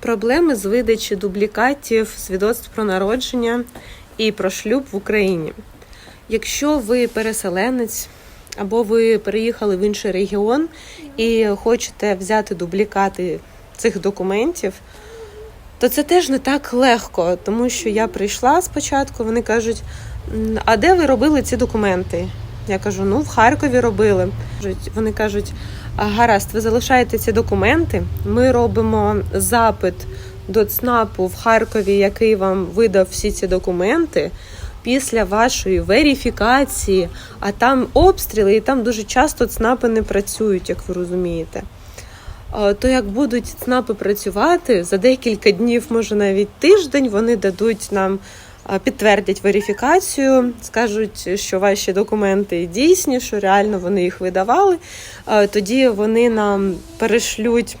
Проблеми з видачі дублікатів свідоцтв про народження і про шлюб в Україні. Якщо ви переселенець або ви переїхали в інший регіон і хочете взяти дублікати цих документів, то це теж не так легко, тому що я прийшла спочатку, вони кажуть: а де ви робили ці документи? Я кажу, ну в Харкові робили. Вони кажуть, гаразд, ви залишаєте ці документи. Ми робимо запит до ЦНАПу в Харкові, який вам видав всі ці документи. Після вашої верифікації, а там обстріли, і там дуже часто ЦНАПи не працюють, як ви розумієте. То як будуть ЦНАПи працювати за декілька днів, може навіть тиждень, вони дадуть нам підтвердять верифікацію, скажуть, що ваші документи дійсні, що реально вони їх видавали. Е, Тоді вони нам перешлють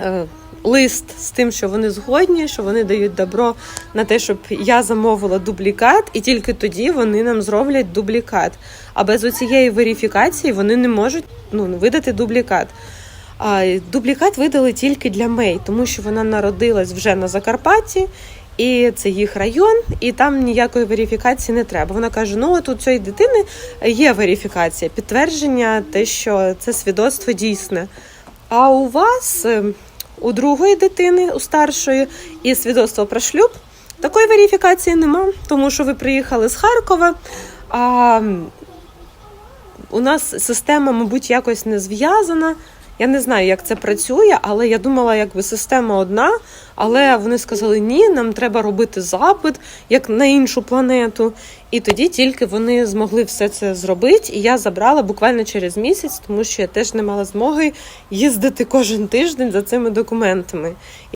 е, лист з тим, що вони згодні, що вони дають добро на те, щоб я замовила дублікат, і тільки тоді вони нам зроблять дублікат. А без оцієї верифікації вони не можуть ну, видати дублікат. А, дублікат видали тільки для Мей, тому що вона народилась вже на Закарпатті, і це їх район, і там ніякої верифікації не треба. Вона каже: ну от у цієї дитини є верифікація, підтвердження, те, що це свідоцтво дійсне. А у вас, е, у другої дитини, у старшої, і свідоцтво про шлюб, такої верифікації нема, тому що ви приїхали з Харкова. А у нас система, мабуть, якось не зв'язана. Я не знаю, як це працює, але я думала, якби система одна. Але вони сказали, ні, нам треба робити запит як на іншу планету. І тоді тільки вони змогли все це зробити. І я забрала буквально через місяць, тому що я теж не мала змоги їздити кожен тиждень за цими документами.